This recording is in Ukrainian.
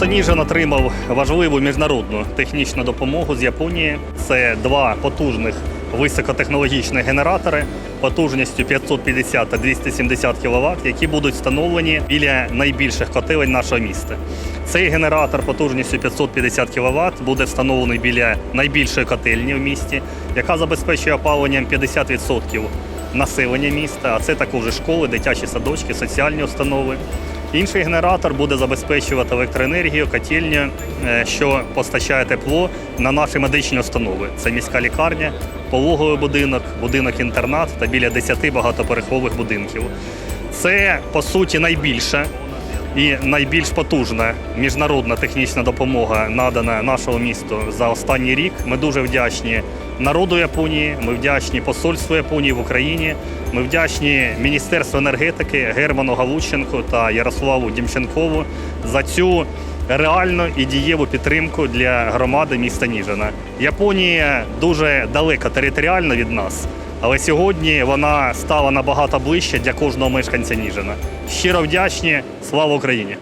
Ніжин отримав важливу міжнародну технічну допомогу з Японії. Це два потужних високотехнологічних генератори потужністю 550 та 270 кВт, які будуть встановлені біля найбільших котелень нашого міста. Цей генератор потужністю 550 кВт буде встановлений біля найбільшої котельні в місті, яка забезпечує опаленням 50% населення міста, а це також школи, дитячі садочки, соціальні установи. Інший генератор буде забезпечувати електроенергію, котельню, е, що постачає тепло на наші медичні установи. Це міська лікарня, пологовий будинок, будинок-інтернат та біля 10 багатоповерхових будинків. Це по суті найбільша і найбільш потужна міжнародна технічна допомога надана нашому місту за останній рік. Ми дуже вдячні народу Японії. Ми вдячні посольству Японії в Україні. Ми вдячні Міністерству енергетики Герману Галущенку та Ярославу Дімченкову за цю реальну і дієву підтримку для громади міста Ніжина. Японія дуже далека територіально від нас. Але сьогодні вона стала набагато ближче для кожного мешканця Ніжина. Щиро вдячні. Слава Україні!